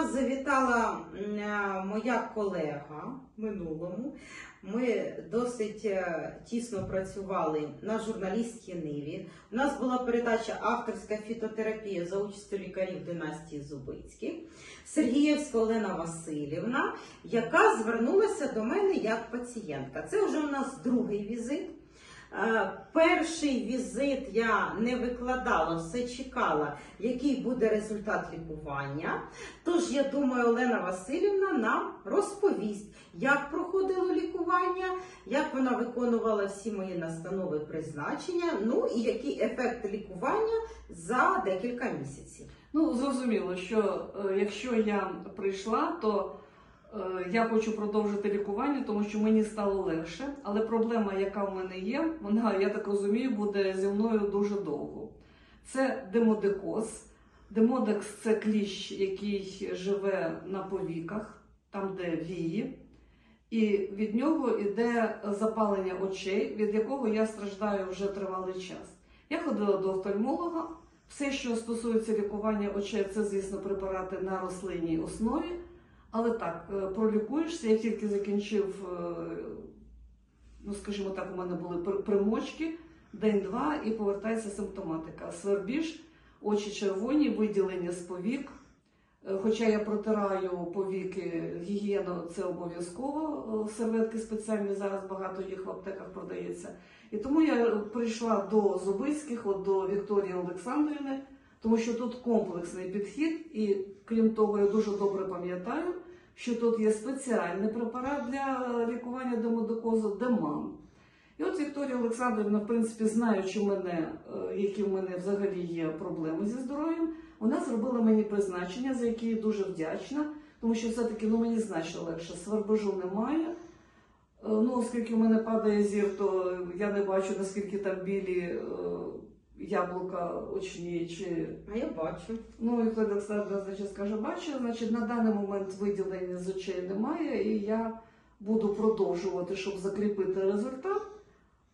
нас завітала е, моя колега минулому. Ми досить е, тісно працювали на журналістській ниві. У нас була передача авторська фітотерапія за участю лікарів династії Зубицьких. Сергієвська Олена Васильівна, яка звернулася до мене як пацієнтка. Це вже у нас другий візит. Е, Перший візит я не викладала, все чекала, який буде результат лікування. Тож я думаю, Олена Васильівна нам розповість, як проходило лікування, як вона виконувала всі мої настанови призначення, ну і який ефект лікування за декілька місяців. Ну, зрозуміло, що е, якщо я прийшла, то я хочу продовжити лікування, тому що мені стало легше. Але проблема, яка в мене є, вона, я так розумію, буде зі мною дуже довго. Це демодикоз. Демодекс це кліщ, який живе на повіках, там, де вії. І від нього йде запалення очей, від якого я страждаю вже тривалий час. Я ходила до офтальмолога. Все, що стосується лікування очей, це, звісно, препарати на рослинній основі. Але так, е, пролікуєшся. Я тільки закінчив, е, ну скажімо так, у мене були примочки, день-два і повертається симптоматика. Свербіж, очі червоні, виділення з повік. Е, Хоча я протираю повіки, гігієну це обов'язково. Серветки спеціальні зараз багато їх в аптеках продається. І тому я прийшла до Зубицьких, от до Вікторії Олександрівни, тому що тут комплексний підхід, і крім того, я дуже добре пам'ятаю, що тут є спеціальний препарат для лікування демодокозу Демам. І от Вікторія Олександрівна, в принципі, знаючи мене, е, які в мене взагалі є проблеми зі здоров'ям, вона зробила мені призначення, за яке я дуже вдячна, тому що все-таки ну, мені значно легше. Свербежу немає. Е, Ну, оскільки в мене падає зір, то я не бачу, наскільки там білі е, яблука очні чи А я бачу. Ну, і Вікторія Олександровна, значить, скаже, бачу, значить, на даний момент виділення з очей немає, і я буду продовжувати, щоб закріпити результат.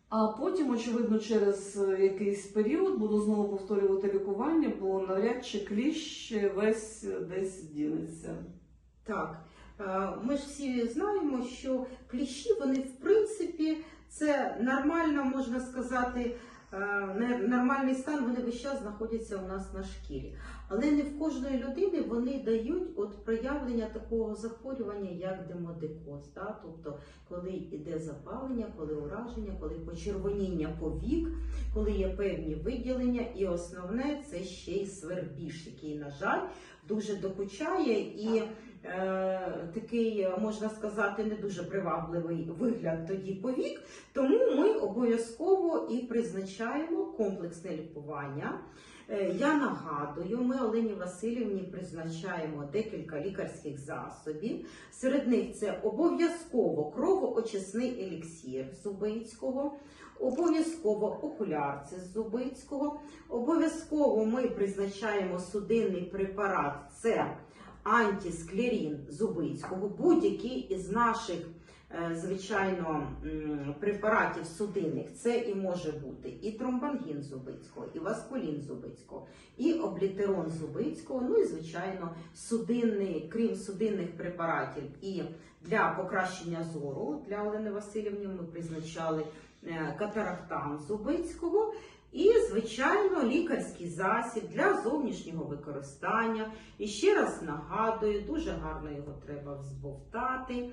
А потім, очевидно, через якийсь період буду знову повторювати лікування, бо навряд чи кліщ весь десь дінеться. Так, е, ми ж всі знаємо, що кліщі, вони в принципі, це нормально, можна сказати, нормальний стан, вони весь час знаходяться у нас на шкірі. Але не в кожної людини вони дають от проявлення такого захворювання, як демодикоз. Да? Тобто, коли йде запалення, коли ураження, коли почервоніння повік, коли є певні виділення, і основне це ще й свербіж, який, на жаль, дуже докучає і е, такий, можна сказати, не дуже привабливий вигляд тоді повік. Тому ми обов'язково і призначаємо комплексне лікування. Е, Я нагадую, ми Олені Васильівні призначаємо декілька лікарських засобів. Серед них це обов'язково кровоочисний еліксір Зубицького, обов'язково окулярці Зубицького, обов'язково ми призначаємо судинний препарат. Це антисклерін Зубицького, будь-який із наших, е, звичайно, препаратів судинних, це і може бути і тромбангін Зубицького, і васкулін Зубицького, і облітерон Зубицького, ну і, звичайно, судинний, крім судинних препаратів, і для покращення зору для Олени Васильівни ми призначали е, катарактан Зубицького. І, звичайно, лікарський засіб для зовнішнього використання. І ще раз нагадую, дуже гарно його треба взбовтати.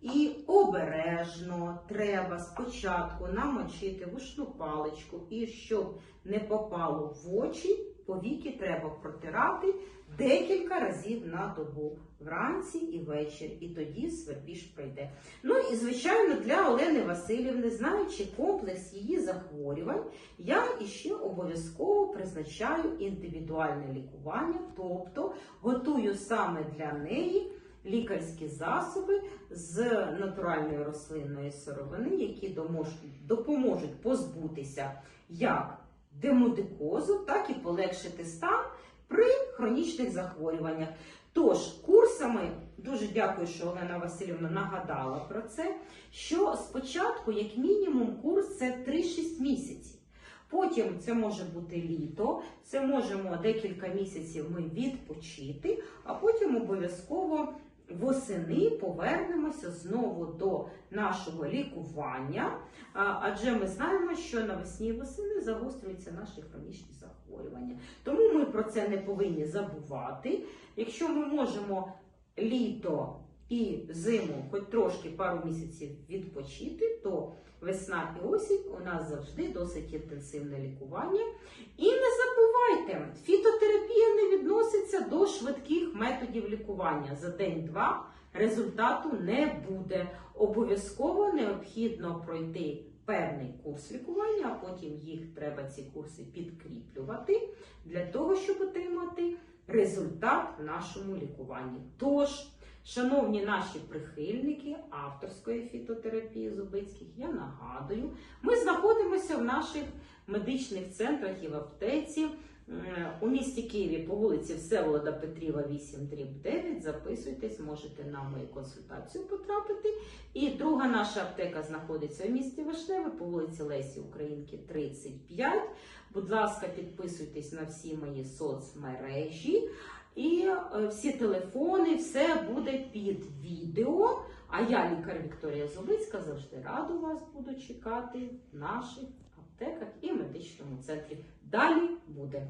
І обережно треба спочатку намочити вушну паличку, і щоб не попало в очі, повіки треба протирати декілька разів на добу, вранці і ввечері, і тоді свербіж пройде. Ну і звичайно, для Олени Васильівни, знаючи комплекс її захворювань, я іще обов'язково призначаю індивідуальне лікування, тобто готую саме для неї лікарські засоби з натуральної рослинної сировини, які допоможуть позбутися як демодикозу, так і полегшити стан при хронічних захворюваннях. Тож, курсами дуже дякую, що Олена Васильівна нагадала про це. Що спочатку, як мінімум, курс це 3-6 місяців. Потім це може бути літо, це можемо декілька місяців ми відпочити, а потім обов'язково восени повернемося знову до нашого лікування. Адже ми знаємо, що навесні і восени загострюються наші хронічні захворювання. Тому ми про це не повинні забувати. Якщо ми можемо літо і зиму, хоч трошки пару місяців відпочити, то весна і осінь у нас завжди досить інтенсивне лікування. І не забувайте, фітотерапія не відноситься до швидких методів лікування. За день-два результату не буде. Обов'язково необхідно пройти певний курс лікування, а потім їх треба ці курси підкріплювати для того, щоб отримати результат в нашому лікуванні. Тож, шановні наші прихильники авторської фітотерапії Зубицьких, я нагадую, ми знаходимося в наших медичних центрах і в аптеці. У місті Києві по вулиці Всеволода Петріва 8 9. Записуйтесь, можете на мою консультацію потрапити. І друга наша аптека знаходиться в місті Вишневе по вулиці Лесі Українки 35. Будь ласка, підписуйтесь на всі мої соцмережі. І е, всі телефони, все буде під відео. А я, лікар Вікторія Зубицька, завжди раду вас буду чекати в наших аптеках і медичному центрі. Далі буде.